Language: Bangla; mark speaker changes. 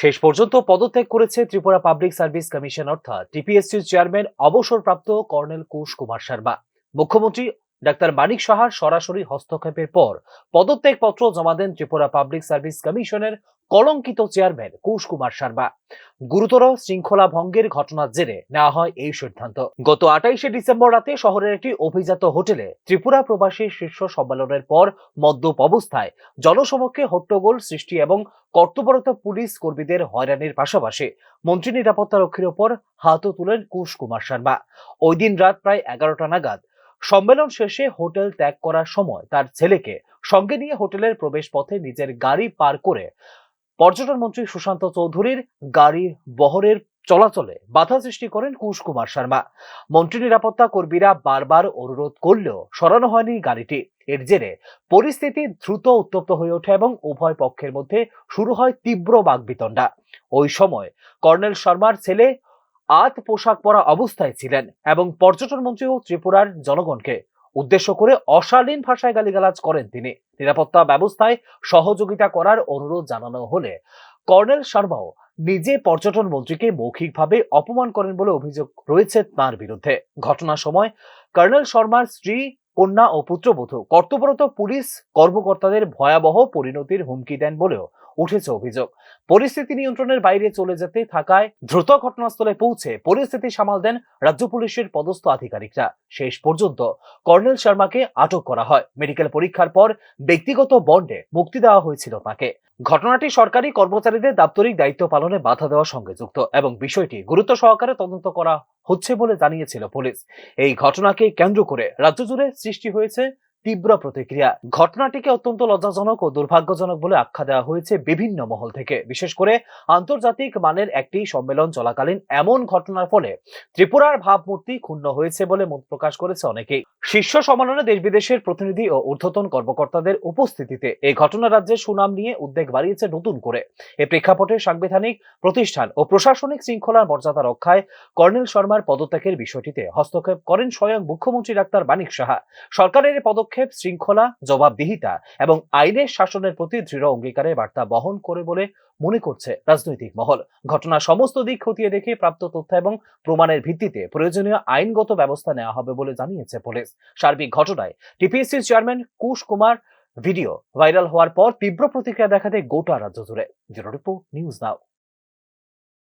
Speaker 1: শেষ পর্যন্ত পদত্যাগ করেছে ত্রিপুরা পাবলিক সার্ভিস কমিশন, অর্থাৎ টিপিএসসির চেয়ারম্যান, অবসরপ্রাপ্ত কর্নেল কুশ কুমার শর্মা। মুখ্যমন্ত্রী ডাক্তার মানিক সাহার সরাসরি হস্তক্ষেপের পর পদত্যাগপত্র জমা দেন ত্রিপুরা পাবলিক সার্ভিস কমিশনের কলঙ্কিত চেয়ারম্যান কুশ কুমার শর্মা। গুরুতর শৃঙ্খলা ভঙ্গের ঘটনার জেরে নেওয়া হয় এই সিদ্ধান্ত। গত আটাইশে ডিসেম্বর রাতে শহরের একটি অভিজাত হোটেলে ত্রিপুরা প্রবাসী শীর্ষ সম্মেলনের পর মদ্যপ অবস্থায় জনসমক্ষে হট্টগোল সৃষ্টি এবং কর্তব্যরত পুলিশ কর্মীদের হয়রানির পাশাপাশি মন্ত্রী নিরাপত্তা রক্ষীর ওপর হাতও তুলেন কুশ কুমার শর্মা। ওই দিন রাত প্রায় এগারোটা নাগাদ সম্মেলন শেষে হোটেল ত্যাগ করার সময় তার ছেলেকে সঙ্গে নিয়ে হোটেলের প্রবেশ পথে নিজের গাড়ি পার করে পর্যটন মন্ত্রী সুশান্ত চৌধুরীর গাড়ি বহরের চলাচলে বাধা সৃষ্টি করেন কুশ কুমার শর্মা। মন্ত্রী নিরাপত্তা কর্মীরা বারবার অনুরোধ করলেও সরানো হয়নি গাড়িটি। এর জেরে পরিস্থিতি দ্রুত উত্তপ্ত হয়ে ওঠে এবং উভয় পক্ষের মধ্যে শুরু হয় তীব্র বাগবিতণ্ডা ওই সময় কর্নেল শর্মার ছেলে আত পোশাক পরা অবস্থায় ছিলেন এবং পর্যটন মন্ত্রী ও ত্রিপুরার জনগণকে উদ্দেশ্য করে অশালীন ভাষায় গালিগালাজ করেন তিনি। নিরাপত্তা ব্যবস্থায় সহযোগিতা করার অনুরোধ জানানো হলে কর্নেল শর্মাও নিজে পর্যটন মন্ত্রীকে মৌখিকভাবে অপমান করেন বলে অভিযোগ রয়েছে তার বিরুদ্ধে। ঘটনার সময় কর্নেল শর্মার স্ত্রী, কন্যা ও পুত্রবধূ কর্তব্যরত পুলিশ কর্মকর্তাদের ভয়াবহ পরিণতির হুমকি দেন বলেও উঠেছে অভিযোগ। পরিস্থিতি নিয়ন্ত্রণের বাইরে চলে যেতে থাকায় দ্রুত ঘটনাস্থলে পৌঁছে পরিস্থিতি সামাল দেন রাজ্য পুলিশের পদস্থ আধিকারিকরা। শেষ পর্যন্ত কর্নেল শর্মাকে আটক করা হয়। মেডিকেল পরীক্ষার পর ব্যক্তিগত বন্ডে মুক্তি দেওয়া হয়েছিল তাকে। ঘটনাটি সরকারি কর্মচারীদের দাপ্তরিক দায়িত্ব পালনে বাধা দেওয়ার সঙ্গে যুক্ত এবং বিষয়টি গুরুত্ব সহকারে তদন্ত করা হচ্ছে বলে জানিয়েছিল পুলিশ। এই ঘটনাকে কেন্দ্র করে রাজ্য জুড়ে সৃষ্টি হয়েছে তীব্র প্রতিক্রিয়া। ঘটনাটিকে অত্যন্ত লজ্জাজনক ও দুর্ভাগ্যজনক বলে আখ্যা দেওয়া হয়েছে বিভিন্ন মহল থেকে। বিশেষ করে আন্তর্জাতিক মানের একটি সম্মেলন চলাকালীন এমন ঘটনার ফলে ত্রিপুরার ভাবমূর্তি ক্ষুণ্ণ হয়েছে বলে মত প্রকাশ করেছে অনেকেই। শীর্ষ সম্মেলনে দেশ বিদেশের প্রতিনিধি ও ঊর্ধ্বতন কর্মকর্তাদের উপস্থিতিতে এই ঘটনা রাজ্যের সুনাম নিয়ে উদ্বেগ বাড়িয়েছে নতুন করে। এ প্রেক্ষাপটে সাংবিধানিক প্রতিষ্ঠান ও প্রশাসনিক শৃঙ্খলার মর্যাদা রক্ষায় কর্নেল শর্মার পদত্যাগের বিষয়টিতে হস্তক্ষেপ করেন স্বয়ং মুখ্যমন্ত্রী ডাক্তার মানিক সাহা। সরকারের এই পদক্ষেপ, শৃঙ্খলা, জবাবদিহিতা এবং আইনের শাসনের প্রতি দৃঢ় অঙ্গীকারের বার্তা বহন করে বলে মনে করছে রাজনৈতিক মহল। ঘটনার সমস্ত দিক খতিয়ে দেখে প্রাপ্ত তথ্য এবং প্রমাণের ভিত্তিতে প্রয়োজনীয় আইনগত ব্যবস্থা নেওয়া হবে বলে জানিয়েছে পুলিশ। সার্বিক ঘটনায় টিপিএসসির chairman Kush Kumar, video viral হওয়ার পর তীব্র প্রতিক্রিয়া দেখাতে গোটা রাজ্য জুড়ে। Report, news now.